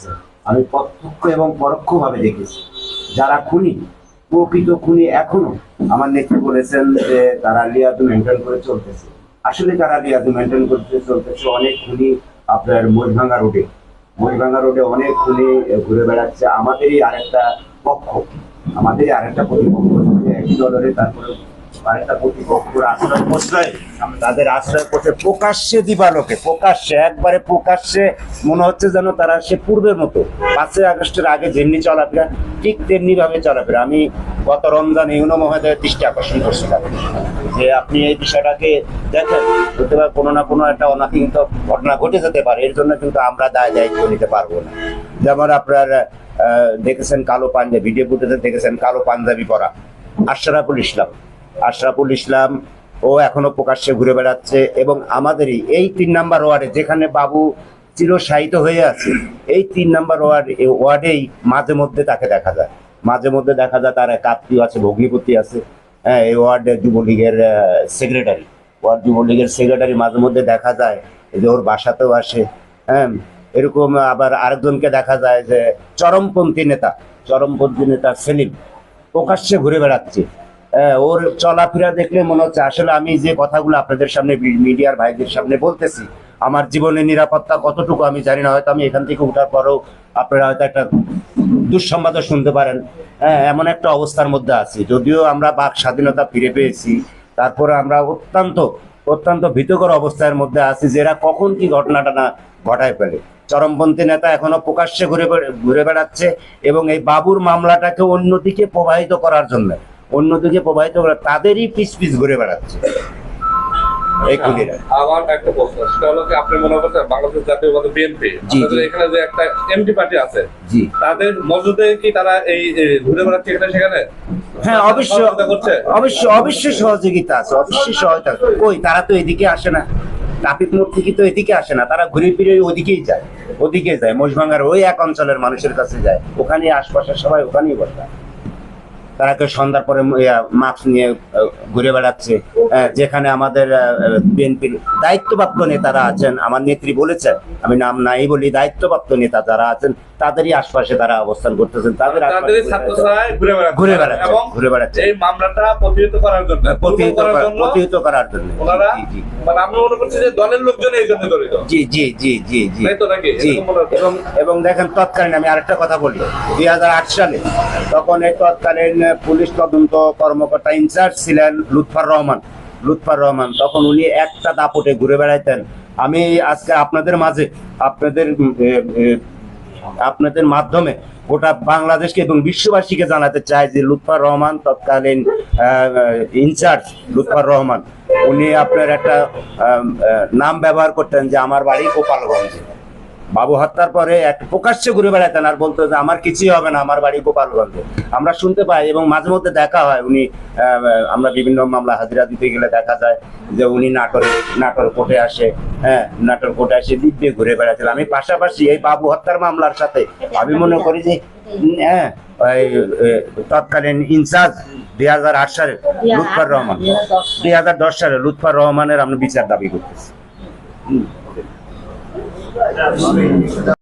ঘটেছে আমি প্রত্যক্ষ এবং পরোক্ষভাবে দেখেছি। যারা খুনি, প্রকৃত খুনি এখনও আমার নেত্রী বলেছেন যে তারা লিয়াজু মেনটেন করে চলতেছে। আসলে তারা লিয়াজু মেনটেন করতে চলতেছে, অনেক খুনি আপনার মহিভাঙ্গা রোডে মহিভাঙ্গা রোডে অনেক খুনি ঘুরে বেড়াচ্ছে। আমাদেরই আরেকটা পক্ষ। আমাদেরই আরেকটা প্রতিপক্ষ। একই দলের তারপরে আমি গত রমজান ইউনো মহোদয়ের দৃষ্টি আকর্ষণ করছিলাম যে আপনি এই বিষয়টাকে দেখেন হতে পারে কোনো না কোনো একটা অনাকাঙ্ক্ষিত ঘটনা ঘটে যেতে পারে, এর জন্য কিন্তু আমরা দায় দায়িত্ব নিতে পারব না। যেমন আপনার দেখেছেন কালো পাঞ্জাবি ভিডিও ফুটেজে দেখেছেন কালো পাঞ্জাবি পরা, আশরাফুল ইসলাম। আশরাফুল ইসলাম ও এখনও প্রকাশ্যে ঘুরে বেড়াচ্ছে এবং আমাদেরই এই তিন নাম্বার ওয়ার্ডে যেখানে বাবু চিরসাহিত হয়ে আছে, এই তিন নাম্বার ওয়ার্ড ওয়ার্ডেই মাঝে মধ্যে তাকে দেখা যায়। মাঝে মধ্যে দেখা যায় তার এক আত্মীয় আছে, ভগ্নিপতি আছে হ্যাঁ এই ওয়ার্ডে যুবলীগের সেক্রেটারি ওয়ার্ড যুবলীগের সেক্রেটারি মাঝে মধ্যে দেখা যায় যে ওর বাসাতেও আসে হ্যাঁ এরকম আবার আরেকজনকে দেখা যায় যে চরমপন্থী নেতা চরমপন্থী নেতা সেলিম, প্রকাশ্যে ঘুরে বেড়াচ্ছে। ওর চলাফেরা দেখলে মনে হচ্ছে আসলে আমি যে কথাগুলো আপনাদের সামনে মিডিয়ার ভাইদের সামনে বলতেছি, আমার জীবনের নিরাপত্তা কতটুকু আমি জানি না, হয়তো আমি এখান থেকে ওঠার পরেও আপনারা হয়তো একটা দুঃসংবাদও শুনতে পারেন। হ্যাঁ এমন একটা অবস্থার মধ্যে আছি। যদিও আমরা বাক স্বাধীনতা ফিরে পেয়েছি, তারপরে আমরা অত্যন্ত অত্যন্ত ভীতকর অবস্থার মধ্যে আছি যে এরা কখন কি ঘটনাটা না ঘটায় ফেলে। চরমপন্থী নেতা এখনও প্রকাশ্যে ঘুরে ঘুরে বেড়াচ্ছে এবং এই বাবুর মামলাটাকে অন্যদিকে প্রবাহিত করার জন্য অন্যদিকে প্রবাহিত করে তাদেরই পিস পিস ঘুরে বেড়াচ্ছে। আমার একটা প্রশ্ন সেটা হলো কি আপনি মনে করছেন বাংলাদেশ জাতীয়বাদী বিএনপি? জি, আপনাদের জি। এখানে যে একটা এমপি পার্টি আছে তাদের মজুদে কি তারা এই এই ঘুরে বেড়াচ্ছে এখানে সেখানে? হ্যাঁ অবশ্যই সহযোগিতা আছে অবশ্যই সহায়তা কই তারা তো এদিকে আসে না। ট্রাফিক মোড় থেকে তো এদিকে আসে না? তারা ঘুরে ফিরে ওদিকেই যায় ওদিকে যায়। মোশভাঙ্গার ওই এক অঞ্চলের মানুষের কাছে যায়। ওখানে আশপাশের সবাই ওখানেই বসে। তারা কেউ সন্ধ্যার পরে মাস্ক নিয়ে ঘুরে বেড়াচ্ছে যেখানে আমাদের বিএনপির দায়িত্বপ্রাপ্ত নেতারা আছেন। আমার নেত্রী বলেছেন আমি নাম নাই বলি দায়িত্বপ্রাপ্ত নেতা যারা আছেন তাদেরই আশপাশে তারা অবস্থান করতেছেন তাদের ঘুরে বেড়াচ্ছে। ঘুরে বেড়াচ্ছে। এই মামলাটা প্রতিহত করার জন্য প্রতিহিত করার জন্য মানে আমি মনে করছি যে দলের লোকজন এই জন্য জড়িত। জি জি জি জি জি। জি। এবং এবং দেখেন তৎকালীন আমি আরেকটা কথা বলি দুই হাজার আট সালে তখন এই তৎকালীন পুলিশ তদন্ত কর্মকর্তা ইনচার্জ ছিলেন লুৎফার রহমান। লুৎফার রহমান, তখন উনি একটা দাপটে ঘুরে বেড়াইতেন। আমি আজকে আপনাদের মাঝে, আপনাদের আপনাদের মাধ্যমে গোটা বাংলাদেশকে এবং বিশ্ববাসীকে জানাতে চাই যে লুৎফার রহমান, তৎকালীন ইনচার্জ লুৎফার রহমান, উনি আপনার একটা নাম ব্যবহার করতেন যে আমার বাড়ি গোপালগঞ্জে। বাবু হত্যার পরে এক প্রকাশ্যে ঘুরে বেড়াতেন আর বলতো যে আমার কিছুই হবে না, আমার বাড়ি গোপালগঞ্জে। আমরা শুনতে পাই এবং মাঝে মধ্যে দেখা হয় উনি আমরা বিভিন্ন মামলা হাজিরা দিতে গেলে দেখা যায় যে উনি নাটোর নাটোর কোর্টে আসে হ্যাঁ নাটোর কোর্টে আসে দিব্যে ঘুরে বেড়াচ্ছিল আমি পাশাপাশি এই বাবু হত্যার মামলার সাথে আমি মনে করি যে হ্যাঁ তৎকালীন ইনচার্জ দুই হাজার আট সালে লুৎফার রহমান দুই হাজার দশ সালে লুৎফার রহমানের আমরা বিচার দাবি করতেছি। 对是